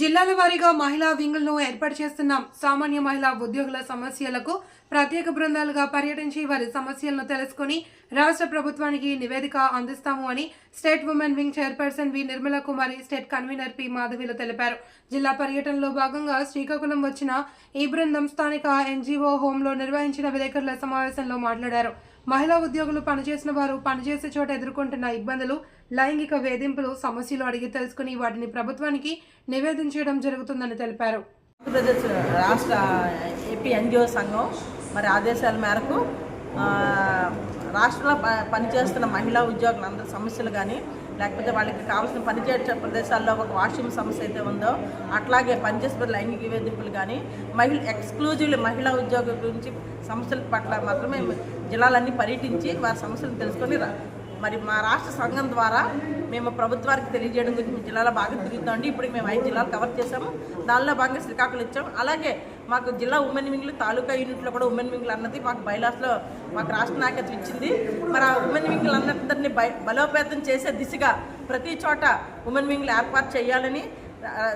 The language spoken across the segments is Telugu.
జిల్లాల వారీగా మహిళా వింగులను ఏర్పాటు చేస్తున్నాం సామాన్య మహిళా ఉద్యోగుల సమస్యలకు ప్రత్యేక బృందాలుగా పర్యటించి వారి సమస్యలను తెలుసుకుని రాష్ట్ర ప్రభుత్వానికి నివేదిక అందిస్తాము అని state women wing chairperson V Nirmala Kumari state convener P మాధవిలు తెలిపారు. జిల్లా పర్యటనలో భాగంగా శ్రీకాకుళం వచ్చిన ఈ బృందం స్థానిక ఎన్జీఓ హోంలో నిర్వహించిన విలేకరుల సమావేశంలో మాట్లాడారు. మహిళా ఉద్యోగులు పనిచేసిన వారు పనిచేసే చోట ఎదుర్కొంటున్న ఇబ్బందులు లైంగిక వేధింపులు సమస్యలు అడిగి తెలుసుకుని వాటిని ప్రభుత్వానికి నివేదించడం జరుగుతుందని తెలిపారు. ఆంధ్రప్రదేశ్ రాష్ట్ర ఏపీ ఎన్జిఓ సంఘం మరి ఆదేశాల మేరకు రాష్ట్రంలో ప- పనిచేస్తున్న మహిళా ఉద్యోగులందరి సమస్యలు కానీ లేకపోతే వాళ్ళకి కావాల్సిన పనిచేసే ప్రదేశాల్లో ఒక వాష్రూమ్ సమస్య అయితే ఉందో అట్లాగే పనిచేసే లైంగిక వేధింపులు కానీ మహిళ ఎక్స్క్లూజివ్లీ మహిళా ఉద్యోగుల గురించి సమస్యల పట్ల మాత్రమే జిల్లాలన్నీ పర్యటించి వారి సమస్యలు తెలుసుకొని రా- మరి మా రాష్ట్ర సంఘం ద్వారా మేము ప్రభుత్వానికి తెలియజేయడం గురించి జిల్లాలో బాగా తిరుగుతామండి ఇప్పుడు మేము ఐదు జిల్లాలు కవర్ చేసాము దానిలో భాగంగా శ్రీకాకుళం ఇచ్చాము. అలాగే మాకు జిల్లా ఉమెన్ వింగ్లు తాలూకా యూనిట్లో కూడా ఉమెన్ వింగ్లు అన్నది మాకు బైలాస్లో మాకు రాష్ట్ర నాయకత్వం ఇచ్చింది. మరి ఆ ఉమెన్ వింగ్లు అన్నందరినీ బలోపేతం చేసే దిశగా ప్రతి చోట ఉమెన్ వింగ్లు ఏర్పాటు చేయాలని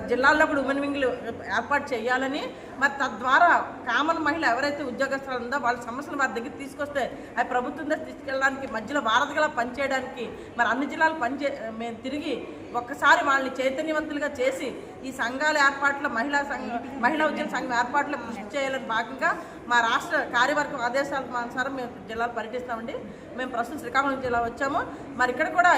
జిల్లాల్లో కూడా ఉమెన్ వింగ్లు ఏర్పాటు చేయాలని మరి తద్వారా కామన్ మహిళ ఎవరైతే ఉద్యోగస్తులు ఉందో వాళ్ళ సమస్యలు వారి దగ్గర తీసుకొస్తే అవి ప్రభుత్వం దగ్గర తీసుకెళ్ళడానికి మధ్యలో వారధిగా పనిచేయడానికి మరి అన్ని జిల్లాలు పనిచే మేము తిరిగి ఒక్కసారి వాళ్ళని చైతన్యవంతులుగా చేసి ఈ సంఘాల ఏర్పాట్లో మహిళా సంఘం మహిళా ఉద్యోగ సంఘం ఏర్పాట్లో కృషి చేయాలని భాగంగా మా రాష్ట్ర కార్యవర్గం ఆదేశాల అనుసారం మేము జిల్లాలు పర్యటిస్తామండి. మేము ప్రస్తుతం శ్రీకాకుళం జిల్లా వచ్చాము. మరి ఇక్కడ కూడా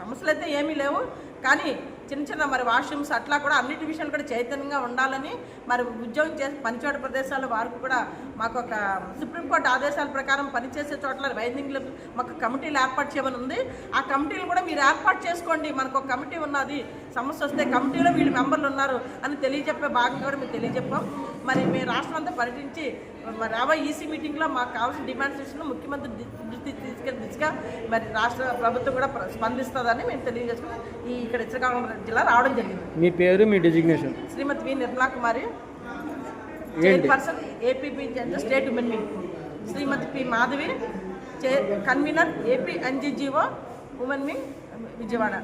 సమస్యలు అయితే ఏమీ లేవు. కానీ చిన్న చిన్న మరి వాష్రూమ్స్ అట్లా కూడా అన్నిటి విషయాలు కూడా చైతన్యంగా ఉండాలని మరి ఉద్యోగం చేసి పనిచేట ప్రదేశాల వారికి కూడా మాకు ఒక సుప్రీంకోర్టు ఆదేశాల ప్రకారం పనిచేసే చోట్ల వైద్యులు మాకు కమిటీలు ఏర్పాటు చేయమని ఉంది. ఆ కమిటీలు కూడా మీరు ఏర్పాటు చేసుకోండి. మనకు ఒక కమిటీ ఉన్నది. సమస్య వస్తే కమిటీలో వీళ్ళు మెంబర్లు ఉన్నారు అని తెలియజెప్పే భాగంగా కూడా మేము తెలియజెప్పాం. మరి మేము రాష్ట్రం అంతా పర్యటించి మరి రాబోయే ఈసీ మీటింగ్లో మాకు కావాల్సిన డిమాండ్స్ ఇచ్చిన ముఖ్యమంత్రి ది- దృష్టికి తీసుకెళ్ళి దిశగా మరి రాష్ట్ర ప్రభుత్వం కూడా స్పందిస్తుందని మేము తెలియజేసుకుని ఈ ఇక్కడ శ్రీకాకుళం జిల్లా రావడం జరిగింది. మీ పేరు మీ designation Shrimati V. Nirmala Kumari. Chairperson APP state women Shrimati P Madhavi chair convener AP NGGO women wing Vijayawada.